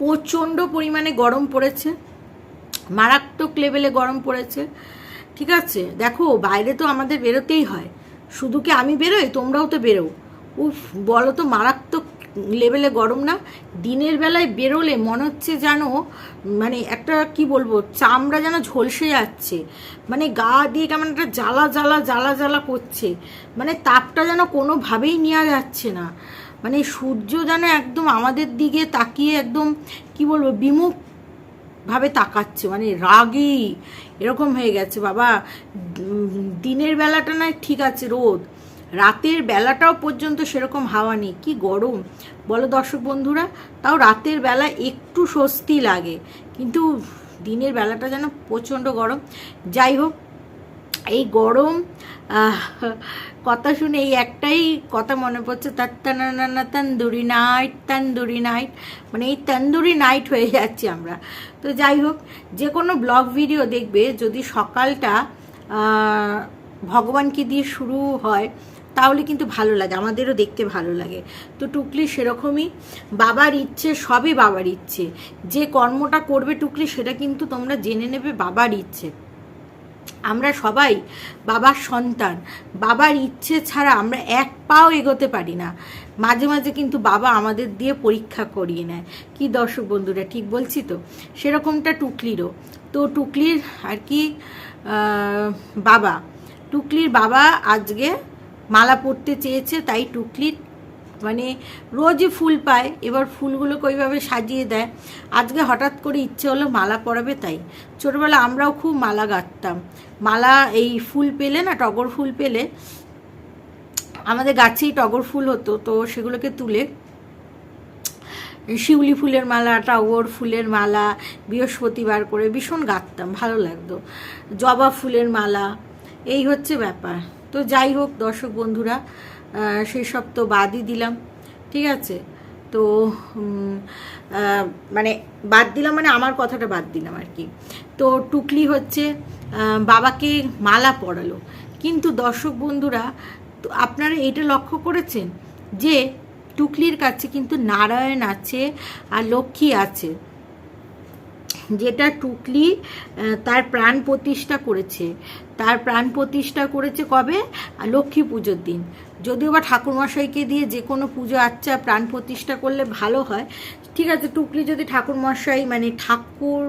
প্রচণ্ড পরিমাণে গরম পড়েছে। মারাত্মক লেভেলে গরম পড়েছে। ঠিক আছে? দেখো, বাইরে তো আমাদের বেরোতেই হয়। শুধু কি আমি বেরোই? তোমরাও তো বেরো উফ, বলো তো মারাত্মক লেভেলে গরম না? দিনের বেলায় বেরোলে মনে হচ্ছে যেন মানে একটা কি বলব, চামড়া যেন ঝলসে যাচ্ছে। মানে গা দিয়ে কেমন একটা জ্বালা জ্বালা জ্বালা জ্বালা করছে। মানে তাপটা যেন কোনোভাবেই নেওয়া যাচ্ছে না। মানে সূর্য যেন একদম আমাদের দিকে তাকিয়ে একদম, কি বলব, বিমুখ ভাবে তাকাচ্ছে মানে রাগি, এরকম হয়ে গেছে। বাবা দিনের বেলাটা না ঠিক আছে, রোদ। রাতের বেলাটাও পর্যন্ত সেরকম হাওয়া নেই, কি গরম। বলো দর্শক বন্ধুরা, তাও রাতের বেলা একটু স্বস্তি লাগে, কিন্তু দিনের বেলাটা যেন প্রচণ্ড গরম। যাই হোক, এই গরম কথা শুনে এই একটাই কথা মনে পড়ছে তাত্তানা তান্দুরি নাইট তান্দুরি নাইট মানে এই তান্দুরি নাইট হয়ে যাচ্ছি আমরা। তো যাই হোক, যে কোনো ব্লগ ভিডিও দেখবে, যদি সকালটা ভগবানকে দিয়ে শুরু হয়, তাহলে কিন্তু ভালো লাগে, আমাদেরও দেখতে ভালো লাগে। তো টুকলি সেরকমই, বাবার ইচ্ছে, সবই বাবার ইচ্ছে। যে কর্মটা করবে টুকলি, সেটা কিন্তু তোমরা জেনে নেবে বাবার ইচ্ছে। আমরা সবাই বাবার সন্তান। বাবার ইচ্ছে ছাড়া আমরা এক পাও এগোতে পারি না। মাঝে মাঝে কিন্তু বাবা আমাদের দিয়ে পরীক্ষা করিয়ে নেয়। কি দর্শক বন্ধুরা, ঠিক বলছি তো? সেরকমটা টুকলিরও। তো টুকলির আর কি বাবা। টুকলির বাবা আজকে মালা পরতে চেয়েছে, তাই টুকলির মানে রোজই ফুল পায়, এবার ফুলগুলোকে ওইভাবে সাজিয়ে দেয়। আজকে হঠাৎ করে ইচ্ছে হলো মালা পরাবে তাই। ছোটোবেলা আমরাও খুব মালা গাঁথতাম মালা এই ফুল পেলে না, টগর ফুল পেলে, আমাদের গাছেই টগর ফুল হতো, তো সেগুলোকে তুলে শিউলি ফুলের মালা, টগর ফুলের মালা, বৃহস্পতিবার করে ভীষণ গাঁথতাম ভালো লাগতো। জবা ফুলের মালা, এই হচ্ছে ব্যাপার। তো যাই হোক দর্শক বন্ধুরা সেসব তো বাদই দিলাম, ঠিক আছে? তো মানে বাদ দিলাম মানে আমার কথাটা বাদ দিলাম আর কি। তো টুকলি হচ্ছে বাবাকে মালা পরালো। কিন্তু দর্শক বন্ধুরা আপনারা এটা লক্ষ্য করেছেন যে টুকলির কাছে কিন্তু নারায়ণ আছে আর লক্ষ্মী আছে। যেটা টুকলি তার প্রাণ প্রতিষ্ঠা করেছে। তার প্রাণ প্রতিষ্ঠা করেছে কবে? লক্ষ্মী পুজোর দিন। যদিও বা ঠাকুরমশাইকে দিয়ে যে কোনো পুজো আচ্ছা প্রাণ প্রতিষ্ঠা করলে ভালো হয়। ঠিক আছে, টুকলি যদি ঠাকুরমশাই মানে ঠাকুর,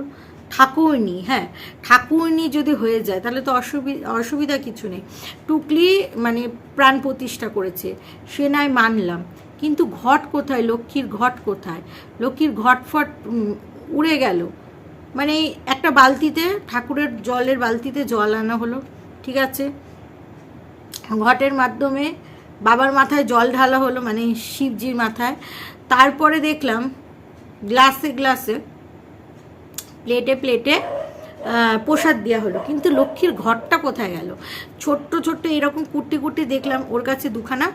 ঠাকুরনি হ্যাঁ ঠাকুরনি যদি হয়ে যায়, তাহলে তো অসুবিধা অসুবিধা কিছু নেই। টুকলি মানে প্রাণ প্রতিষ্ঠা করেছে, সে নয় মানলাম। কিন্তু ঘট কোথায়? লক্ষ্মীর ঘট কোথায়? লক্ষ্মীর ঘট ফট উড়ে গেল। মানে একটা বালতিতে, ঠাকুরের জলের বালতিতে জল আনা হলো, ঠিক আছে? ঘটের মাধ্যমে বাবার মাথায় জল ঢালা হলো মানে শিবজির মাথায়। তারপরে দেখলাম গ্লাসে গ্লাসে, প্লেটে প্লেটে প্রসাদ দেওয়া হলো। কিন্তু লক্ষ্মীর ঘরটা কোথায় গেল? ছোট্ট ছোট্ট এরকম কুটি কুটি দেখলাম ওর কাছে দুখানা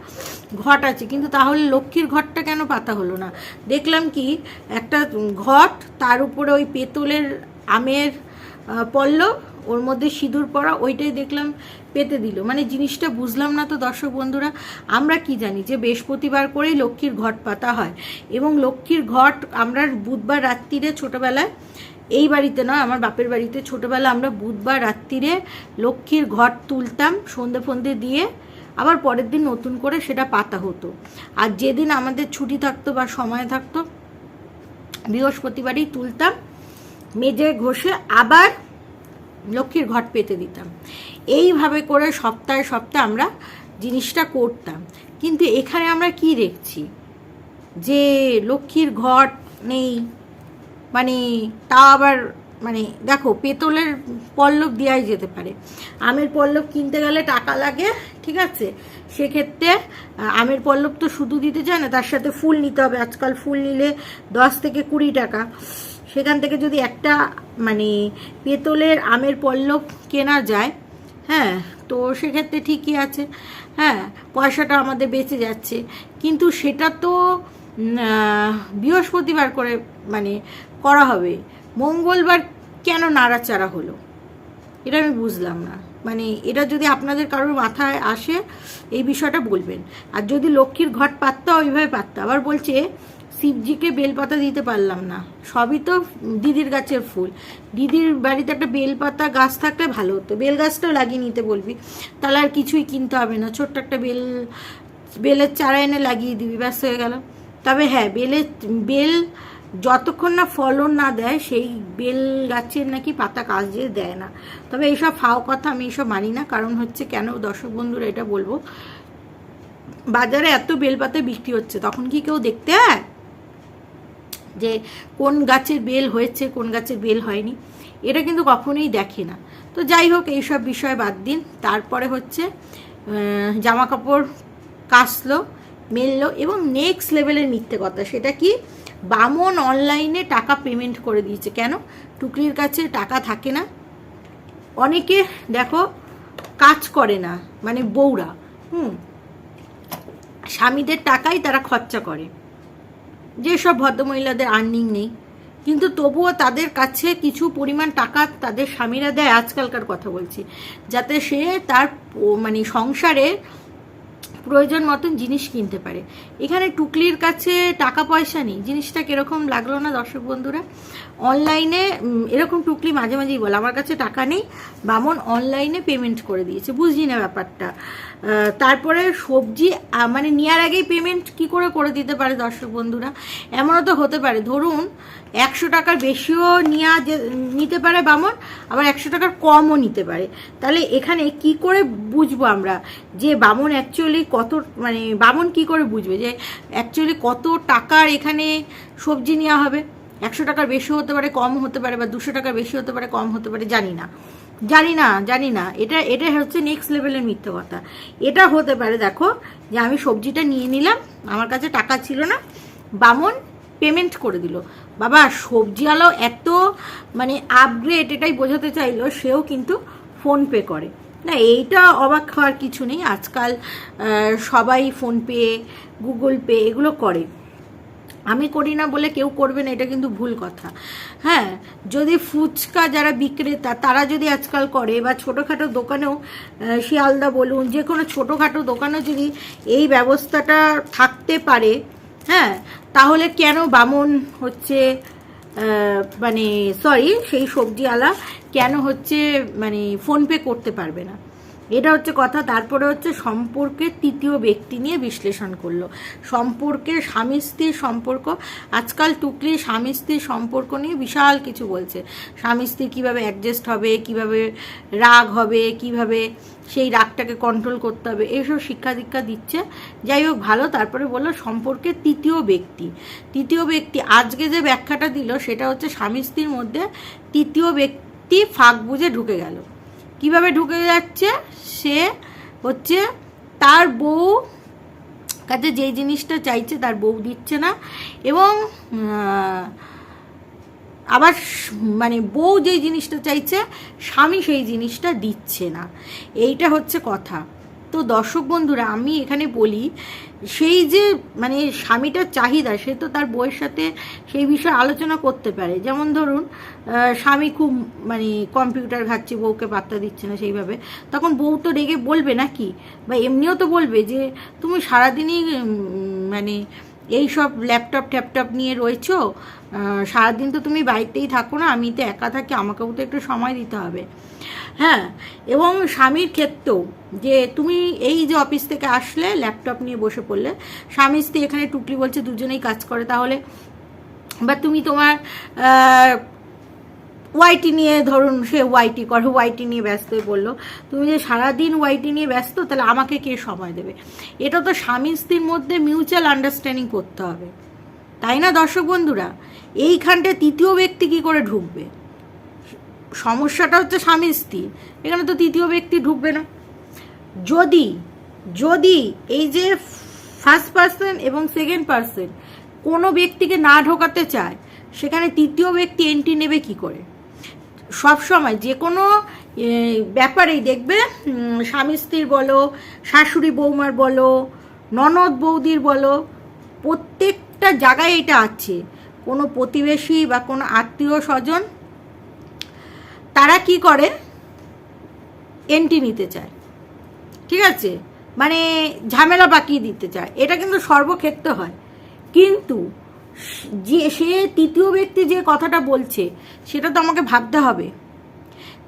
ঘট আছে। কিন্তু তাহলে লক্ষ্মীর ঘরটা কেন পাতা হলো না? দেখলাম কি, একটা ঘট, তার উপরে ওই পেতলের আমের পল্লব ওর মধ্যে সিঁদুর পরা, ওইটাই দেখলাম পেতে দিল। মানে জিনিসটা বুঝলাম না তো দর্শক বন্ধুরা, আমরা কি জানি যে বৃহস্পতিবার করেই লক্ষ্মীর ঘট পাতা হয়। এবং লক্ষ্মীর ঘট আমরা বুধবার রাত্রিরে ছোটোবেলায়, এই বাড়িতে নয়, আমার বাপের বাড়িতে ছোটোবেলা আমরা বুধবার রাত্রিরে লক্ষ্মীর ঘট তুলতাম, সন্ধে ফন্দে দিয়ে আবার পরের দিন নতুন করে সেটা পাতা হতো। আর যেদিন আমাদের ছুটি থাকতো বা সময় থাকতো, বৃহস্পতিবারই তুলতাম, মেজে ঘষে আবার লক্ষ্মীর ঘট পেতে দিতাম। এইভাবে করে সপ্তাহে সপ্তাহে আমরা জিনিসটা করতাম। কিন্তু এখানে আমরা কি দেখছি? যে লক্ষ্মীর ঘট নেই। মানে তা আবার মানে দেখো, পেতলের পল্লব দেওয়াই যেতে পারে। আমের পল্লব কিনতে গেলে টাকা লাগে, ঠিক আছে? সেক্ষেত্রে আমের পল্লব তো শুধু দিতে চায় না, তার সাথে ফুল নিতে হবে। আজকাল ফুল নিলে দশ থেকে কুড়ি টাকা। সেখান থেকে যদি একটা মানে পেতলের আমের পল্লব কেনা যায় হ্যাঁ তো সেক্ষেত্রে ঠিকই আছে। হ্যাঁ পয়সাটা আমাদের বেঁচে যাচ্ছে। কিন্তু সেটা তো বৃহস্পতিবার করে মানে করা হবে। মঙ্গলবার কেন নাড়াচাড়া হলো? এটা আমি বুঝলাম না। মানে এটা যদি আপনাদের কারোর মাথায় আসে, এই বিষয়টা বলবেন। আর যদি লক্ষ্মীর ঘট পাততে ওইভাবে পাততে, আবার বলছে শিবজিকে বেলপাতা দিতে পারলাম না। সবই তো দিদির গাছের ফুল। দিদির বাড়িতে একটা বেলপাতা গাছ থাকলে ভালো হতো। বেল গাছটাও লাগিয়ে নিতে বলবি। তাহলে আর কিছুই কিনতে হবে না। ছোট্ট একটা বেল, বেলের চারা এনে লাগিয়ে দিবি ব্যস্ত হয়ে গেল। তবে হ্যাঁ বেলের, বেল যতক্ষণ না ফলন না দেয়, সেই বেল গাছের নাকি পাতা কাজে দেয় না। তবে এইসব ফাও কথা আমি এইসব মানি না। কারণ হচ্ছে কেন দর্শক বন্ধুরা এটা বলব? বাজারে এত বেলপাতা বিক্রি হচ্ছে, তখন কি কেউ দেখতে হয়? যে কোন গাছের বেল হয়েছে, কোন গাছের বেল হয়নি, এটা কিন্তু কখনোই দেখে না। তো যাই হোক, এইসব বিষয় বাদ দিন। তারপরে হচ্ছে জামা কাপড় কাচলো, মেললো এবং নেক্সট লেভেলের মিথ্যে কথা, সেটা কি? বামন অনলাইনে টাকা পেমেন্ট করে দিয়েছে। কেন? টুকরির কাছে টাকা থাকে না। অনেকে দেখো, কাজ করে না মানে বউরা। হুম, স্বামীদের টাকাই তারা খরচা করে। যেসব ভদ্রমহিলাদের আর্নিং নেই, কিন্তু তবুও তাদের কাছে কিছু পরিমাণ টাকা তাদের স্বামীরা দেয়, আজকালকার কথা বলছি, যাতে সে তার মানে সংসারে প্রয়োজন মতন জিনিস কিনতে পারে। এখানে টুকলির কাছে টাকা পয়সা নেই, জিনিসটা কীরকম লাগল না দর্শক বন্ধুরা? অনলাইনে এরকম টুকলি মাঝে মাঝেই বলে, আমার কাছে টাকা নেই, বামন অনলাইনে পেমেন্ট করে দিয়েছে। বুঝলি না ব্যাপারটা। তারপরে সবজি মানে নেওয়ার আগেই পেমেন্ট কি করে করে দিতে পারে দর্শক বন্ধুরা? এমনও তো হতে পারে। ধরুন, একশো টাকার বেশিও নেওয়া যে, নিতে পারে বামন, আবার একশো টাকার কমও নিতে পারে। তাহলে এখানে কি করে বুঝব আমরা যে বামন অ্যাকচুয়ালি কত মানে বামন কি করে বুঝবে যে অ্যাকচুয়ালি কত টাকার এখানে সবজি নেওয়া হবে? একশো টাকার বেশি হতে পারে কম হতে পারে বা দুশো টাকার বেশি হতে পারে, কম হতে পারে, জানি না। জানি না জানি না। এটা এটা হচ্ছে নেক্সট লেভেলের মিথ্যে কথা এটা হতে পারে, দেখো, যে আমি সবজিটা নিয়ে নিলাম, আমার কাছে টাকা ছিল না, বামন পেমেন্ট করে দিল। বাবা সবজিওয়ালাও এত মানে আপগ্রেড এটাই বোঝাতে চাইলো, সেও কিন্তু ফোনপে করে। না, এইটা অবাক হওয়ার কিছু নেই। আজকাল সবাই ফোনপে গুগল পে এগুলো করে। আমি করি না বলে কেউ করবে না, এটা কিন্তু ভুল কথা। হ্যাঁ যদি ফুচকা যারা বিক্রেতা, তারা যদি আজকাল করে, বা ছোটোখাটো দোকানেও শিয়ালদা বলুন, যে কোনো ছোটোখাটো দোকানেও যদি এই ব্যবস্থাটা থাকতে পারে হ্যাঁ তাহলে কেন বামন হচ্ছে মানে সরি সেই সবজিওয়ালা কেন হচ্ছে মানে ফোনপে করতে পারবে না? এটা হচ্ছে কথা, তারপরে হচ্ছে সম্পর্কের তৃতীয় ব্যক্তি নিয়ে বিশ্লেষণ করল। সম্পর্কে স্বামী স্ত্রীর সম্পর্ক, আজকাল টুকলি স্বামী স্ত্রীর সম্পর্ক নিয়ে বিশাল কিছু বলছে। স্বামী স্ত্রী কীভাবে অ্যাডজাস্ট হবে, কীভাবে রাগ হবে, কীভাবে সেই রাগটাকে কন্ট্রোল করতে হবে, এইসব শিক্ষা দীক্ষা দিচ্ছে। যাই হোক, ভালো, তারপরে বলল সম্পর্কের তৃতীয় ব্যক্তি। তৃতীয় ব্যক্তি আজকে যে ব্যাখ্যাটা দিল, সেটা হচ্ছে স্বামী স্ত্রীর মধ্যে তৃতীয় ব্যক্তি ফাঁক বুঝে ঢুকে গেল। কীভাবে ঢুকে যাচ্ছে? সে হচ্ছে তার বউ কাছে যেই জিনিসটা চাইছে তার বউ দিচ্ছে না। এবং আবার মানে বউ যেই জিনিসটা চাইছে, স্বামী সেই জিনিসটা দিচ্ছে না। এইটা হচ্ছে কথা। তো দর্শক বন্ধুরা, আমি এখানে বলি সেই যে মানে স্বামীটার চাহিদা, সে তো তার বউয়ের সাথে সেই বিষয়ে আলোচনা করতে পারে। যেমন ধরুন স্বামী খুব মানে কম্পিউটার ঘাটছে, বউকে পাত্তা দিচ্ছে না সেইভাবে। তখন বউ তো রেগে বলবে নাকি? বা এমনিও তো বলবে যে, তুমি সারাদিনই মানে এই সব ল্যাপটপ ট্যাপটপ নিয়ে রয়েছো সারাদিন তো তুমি বাড়িতেই থাকো না, আমি তো একা থাকি, আমাকেও তো একটু সময় দিতে হবে। হ্যাঁ এবং স্বামীর ক্ষেত্রেও যে তুমি এই যে অফিস থেকে আসলে ল্যাপটপ নিয়ে বসে পড়লে, স্বামী স্ত্রী এখানে টুকলি বলছে দুজনেই কাজ করে, তাহলে বা তুমি তোমার ওয়াইটি নিয়ে ধরুন সে ওয়াইটি করে ওয়াইটি নিয়ে ব্যস্ত হয়ে পড়ল। তুমি যে সারাদিন ওয়াইটি নিয়ে ব্যস্ত, তাহলে আমাকে কে সময় দেবে? এটা তো স্বামী স্ত্রীর মধ্যে মিউচুয়াল আন্ডারস্ট্যান্ডিং করতে হবে। তাই না, দর্শক বন্ধুরা? এইখানটায় তৃতীয় ব্যক্তি কি করে ঢুকবে? সমস্যাটা হচ্ছে স্বামী স্ত্রী। এখানে তো তৃতীয় ব্যক্তি ঢুকবে না। যদি যদি এই যে ফার্স্ট পার্সন এবং সেকেন্ড পার্সন কোনো ব্যক্তিকে না ঢোকাতে চায়, সেখানে তৃতীয় ব্যক্তি এন্ট্রি নেবে কি করে? সব সময় যে কোনো ব্যাপারেই দেখবে স্বামী স্ত্রীর বলো, শাশুড়ি বৌমার বলো, ননদ বৌদির বলো প্রত্যেকটা জায়গায় এটা আছে। কোনো প্রতিবেশী বা কোনো আত্মীয় স্বজন, তারা কি করে? এন্ট্রি নিতে চায়। ঠিক আছে? মানে ঝামেলা পাকিয়ে দিতে চায়। এটা কিন্তু সর্বক্ষেত্রে হয়। কিন্তু যে, সে তৃতীয় ব্যক্তি যে কথাটা বলছে, সেটা তো আমাকে ভাবতে হবে।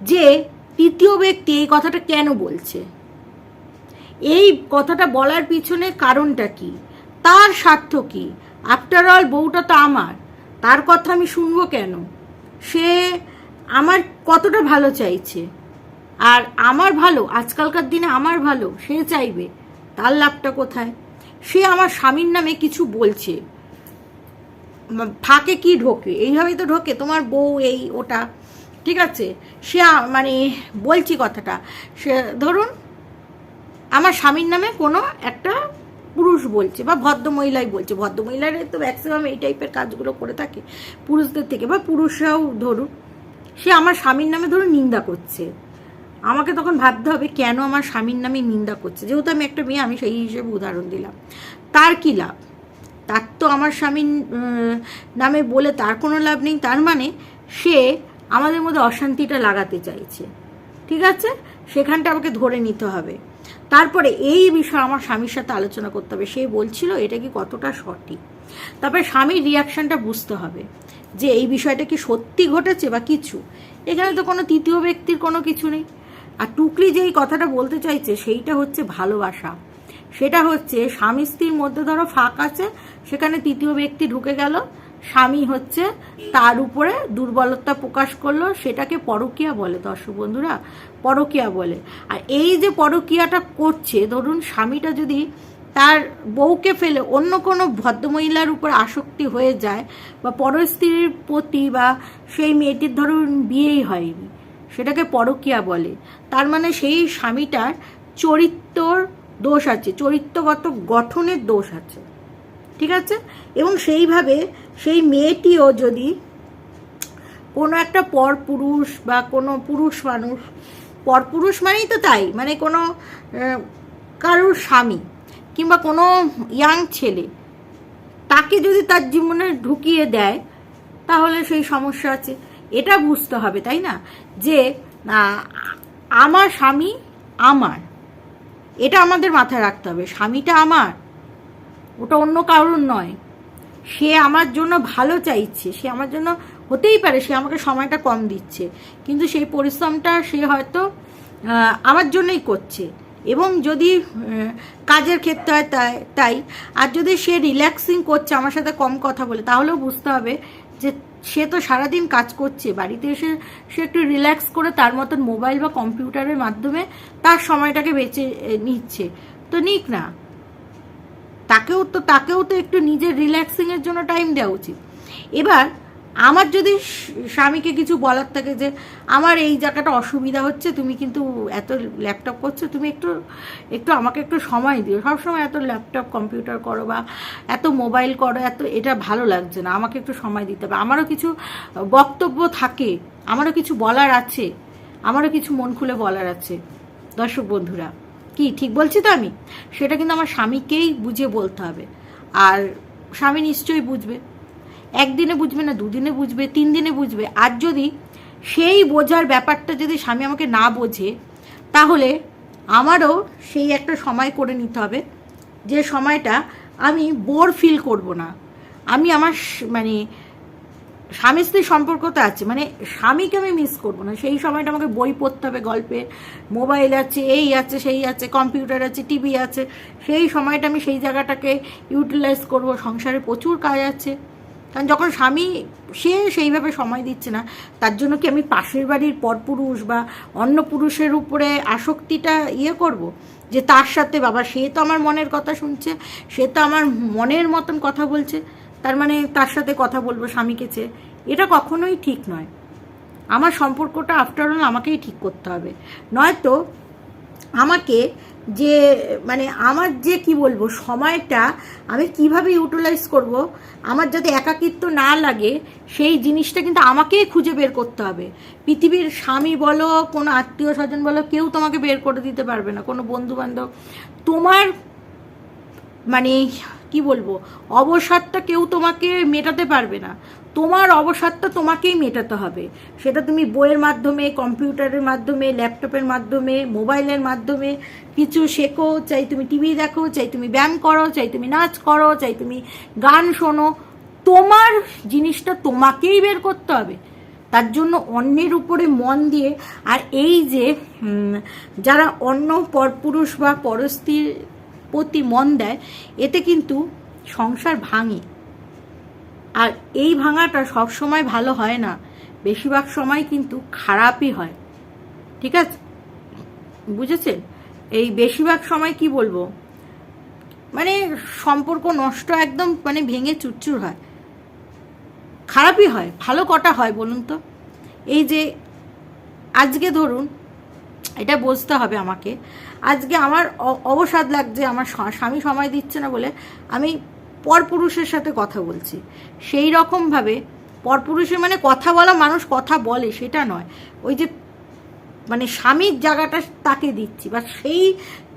যে তৃতীয় ব্যক্তি এই কথাটা কেন বলছে? এই কথাটা বলার পিছনে কারণটা কি? তার স্বার্থ কি? আফটার অল বউটা তো আমার। তার কথা আমি শুনব কেন? সে আমার কতটা ভালো চাইছে। আর আমার ভালো, আজকালকার দিনে আমার ভালো, সে চাইবে। তার লাভটা কোথায়? সে আমার স্বামীর নামে কিছু বলছে। ফাঁকে কি ঢোকে? এইভাবেই তো ঢোকে। তোমার বউ এই, ওটা। ঠিক আছে? সে মানে বলছি কথাটা। সে, ধরুন, আমার স্বামীর নামে কোনো একটা পুরুষ বলছে বা ভদ্রমহিলাই বলছে। ভদ্রমহিলারা তো ম্যাক্সিমাম এই টাইপের কাজগুলো করে থাকে পুরুষদের থেকে। বা পুরুষরাও ধরুন, সে আমার স্বামীর নামে ধরুন নিন্দা করছে। আমাকে তখন ভাবতে হবে কেন আমার স্বামীর নামে নিন্দা করছে। যেহেতু আমি একটা মেয়ে, আমি সেই হিসেবে উদাহরণ দিলাম। তার কি লাভ? তার তো আমার স্বামীর নামে বলে তার কোনো লাভ নেই। তার মানে সে আমাদের মধ্যে অশান্তিটা লাগাতে চাইছে। ঠিক আছে? সেখানটা আমাকে ধরে নিতে হবে। তারপরে এই বিষয়ে আমার স্বামীর সাথে আলোচনা করতে হবে। সে বলছিল, এটা কি কতটা সঠিক? তারপরে স্বামীর রিয়াকশনটা বুঝতে হবে যে এই বিষয়টা কি সত্যি ঘটেছে বা কিছু। এখানে তো কোনো তৃতীয় ব্যক্তির কোনো কিছু নেই। আর টুকলি যে এই কথাটা বলতে চাইছে, সেইটা হচ্ছে ভালোবাসা। সেটা হচ্ছে স্বামী স্ত্রীর মধ্যে ধরো ফাঁক আছে, সেখানে তৃতীয় ব্যক্তি ঢুকে গেল স্বামী হচ্ছে তার উপরে দুর্বলতা প্রকাশ করল, সেটাকে পরকিয়া বলে দর্শক বন্ধুরা, পরকিয়া বলে। আর এই যে পরকিয়াটা করছে, ধরুন স্বামীটা যদি তার বউকে ফেলে অন্য কোনো ভদ্রমহিলার উপর আসক্তি হয়ে যায়, বা পরস্ত্রীর প্রতি বা সেই মেয়েটির ধরুন বিয়েই হয়নি, সেটাকে পরকিয়া বলে। তার মানে সেই স্বামীটার চরিত্রর দোষ আছে, চরিত্রগত গঠনের দোষ আছে। ঠিক আছে? এবং সেইভাবে সেই মেয়েটিও যদি কোনো একটা পরপুরুষ বা কোনো পুরুষ মানুষ, পরপুরুষ মানেই তো তাই মানে কোনো কারোর স্বামী কিংবা কোনো ইয়াং ছেলে, তাকে যদি তার জীবনে ঢুকিয়ে দেয়, তাহলে সেই সমস্যা আছে। এটা বুঝতে হবে, তাই না? যে আমার স্বামী আমার। এটা আমাদের মাথায় রাখতে হবে, স্বামীটা আমার। ওটা অন্য কারোর নয়। সে আমার জন্য ভালো চাইছে, সে আমার জন্য হতেই পারে, সে আমাকে সময়টা কম দিচ্ছে। কিন্তু সেই পরিশ্রমটা সে হয়তো আমার জন্যই করছে। এবং যদি কাজের ক্ষেত্রে হয় তাই তাই। আর যদি সে রিল্যাক্সিং করছে, আমার সাথে কম কথা বলে, তাহলেও বুঝতে হবে যে সে তো সারাদিন কাজ করছে। বাড়িতে এসে সে একটু রিল্যাক্স করে তার মতন মোবাইল বা কম্পিউটারের মাধ্যমে তার সময়টাকে বেঁচে নিচ্ছে। তো নিক না। তাকেও তো তাকেও তো একটু নিজের রিল্যাক্সিংয়ের জন্য টাইম দেওয়া উচিত। এবার আমার যদি স্বামীকে কিছু বলার থাকে যে, আমার এই জায়গাটা অসুবিধা হচ্ছে, তুমি কিন্তু এত ল্যাপটপ করছ, তুমি একটু একটু আমাকে একটু সময় দিও। সবসময় এত ল্যাপটপ কম্পিউটার করো বা এত মোবাইল করো, এত, এটা ভালো লাগছে না। আমাকে একটু সময় দিতে হবে। আমারও কিছু বক্তব্য থাকে, আমারও কিছু বলার আছে, আমারও কিছু মন খুলে বলার আছে। দর্শক বন্ধুরা কি, ঠিক বলছি তো আমি? সেটা কিন্তু আমার স্বামীকেই বুঝে বলতে হবে। আর স্বামী নিশ্চয়ই বুঝবে। একদিনে বুঝবে না, দুদিনে বুঝবে তিন দিনে বুঝবে। আর যদি সেই বোঝার ব্যাপারটা যদি স্বামী আমাকে না বোঝে, তাহলে আমারও সেই একটা সময় করে নিতে হবে। যে সময়টা আমি বোর ফিল করব না। আমি আমার মানে স্বামী স্ত্রীর সম্পর্ক তো আছে মানে স্বামীকে আমি মিস করব না। সেই সময়টা আমাকে বই পড়তে হবে, গল্পের। মোবাইল আছে, এই আছে, সেই আছে, কম্পিউটার আছে, টিভি আছে। সেই সময়টা আমি সেই জায়গাটাকে ইউটিলাইজ করব। সংসারে প্রচুর কাজ আছে। কারণ যখন স্বামী, সে সেইভাবে সময় দিচ্ছে না। তার জন্য কি আমি পাশের বাড়ির পরপুরুষ বা অন্য পুরুষের উপরে আসক্তিটা ইয়ে করব? যে তার সাথে বাবা, সে তো আমার মনের কথা শুনছে, সে তো আমার মনের মতন কথা বলছে। তার মানে তার সাথে কথা বলব স্বামীকে চেয়ে। এটা কখনোই ঠিক নয়। আমার সম্পর্কটা আফটার অল আমাকেই ঠিক করতে হবে। নয়তো আমাকে যে মানে আমার যে, কি বলব, সময়টা আমি কীভাবে ইউটিলাইজ করব, আমার যাতে একাকিত্ব না লাগে, সেই জিনিসটা কিন্তু আমাকেই খুঁজে বের করতে হবে। পৃথিবীর স্বামী বলো, কোনো আত্মীয় স্বজন বলো, কেউ তোমাকে বের করে দিতে পারবে না। কোনো বন্ধু বান্ধব তোমার মানে কি বলব? অবসাদটা কেউ তোমাকে মেটাতে পারবে না। তোমার অবসাদটা তোমাকেই মেটাতে হবে। সেটা তুমি বইয়ের মাধ্যমে, কম্পিউটারের মাধ্যমে, ল্যাপটপের মাধ্যমে, মোবাইলের মাধ্যমে কিছু শেখো, চাই তুমি টিভি দেখো, চাই তুমি ব্যায়াম করো, চাই তুমি নাচ করো, চাই তুমি গান শোনো। তোমার জিনিসটা তোমাকেই বের করতে হবে। তার জন্য অন্যের উপরে মন দিয়ে, আর এই যে যারা অন্য পরপুরুষ বা পরস্ত্রীর প্রতি মন দেয়, এতে কিন্তু সংসার ভাঙে। আর এই ভাঙাটা সব সময় ভালো হয় না, বেশিরভাগ সময় কিন্তু খারাপই হয়। ঠিক আছে? বুঝেছেন? এই বেশিরভাগ সময় কি বলব? মানে সম্পর্ক নষ্ট একদম মানে ভেঙে চুরচুর হয়। খারাপই হয়, ভালো কটা হয় বলুন তো? এই যে আজকে ধরুন এটা বুঝতে হবে আমাকে। আজকে আমার অবসাদ লাগছে, আমার স্বামী সময় দিচ্ছে না বলে আমি পরপুরুষের সাথে কথা বলছি। সেই রকমভাবে পরপুরুষের মানে কথা বলা মানুষ কথা বলে, সেটা নয়। ওই যে মানে স্বামীর জায়গাটা তাকে দিচ্ছি, বা সেই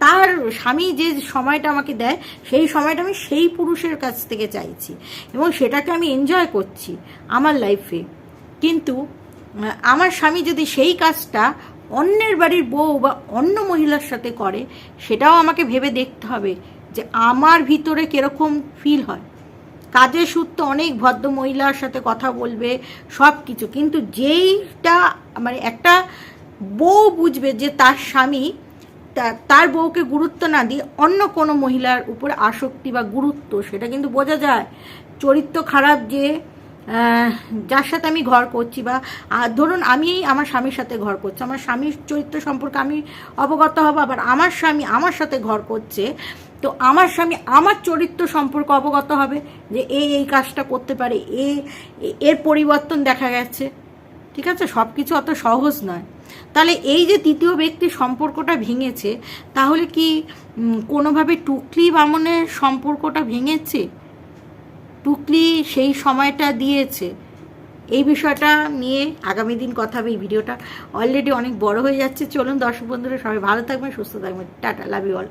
তার স্বামী যে সময়টা আমাকে দেয়, সেই সময়টা আমি সেই পুরুষের কাছ থেকে চাইছি এবং সেটাকে আমি এনজয় করছি আমার লাইফে কিন্তু আমার স্বামী যদি সেই কাজটা অন্যের বাড়ির বউ বা অন্য মহিলার সাথে করে, সেটাও আমাকে ভেবে দেখতে হবে যে আমার ভিতরে কীরকম ফিল হয়। কাজের সূত্রে অনেক, ভদ্র মহিলার সাথে কথা বলবে সব কিছু কিন্তু যেইটা মানে একটা বউ বুঝবে যে তার স্বামী তার বউকে গুরুত্ব না দিয়ে অন্য কোনো মহিলার উপরে আসক্তি বা গুরুত্ব, সেটা কিন্তু বোঝা যায়। চরিত্র খারাপ যে যার সাথে আমি ঘর করছি বা ধরুন আমি আমার স্বামীর সাথে ঘর করছি, আমার স্বামীর চরিত্র সম্পর্কে আমি অবগত হব, আবার আমার স্বামী আমার সাথে ঘর করছে, তো আমার স্বামী আমার চরিত্র সম্পর্কে অবগত হবে যে এই এই কাজটা করতে পারে, এ এর পরিবর্তন দেখা গেছে। ঠিক আছে? সব কিছু অত সহজ নয়। তাহলে এই যে তৃতীয় ব্যক্তির সম্পর্কটা ভেঙেছে, তাহলে কি কোনোভাবে টুকলি বামনের সম্পর্কটা ভেঙেছে? টুকলি সেই সময়টা দিয়েছে। এই বিষয়টা নিয়ে আগামী দিন কথা হবে এই ভিডিওটা। অলরেডি অনেক বড় হয়ে যাচ্ছে। চলুন দর্শক বন্ধুরা সবাই ভালো থাকবেন, সুস্থ থাকবেন। Tata love you all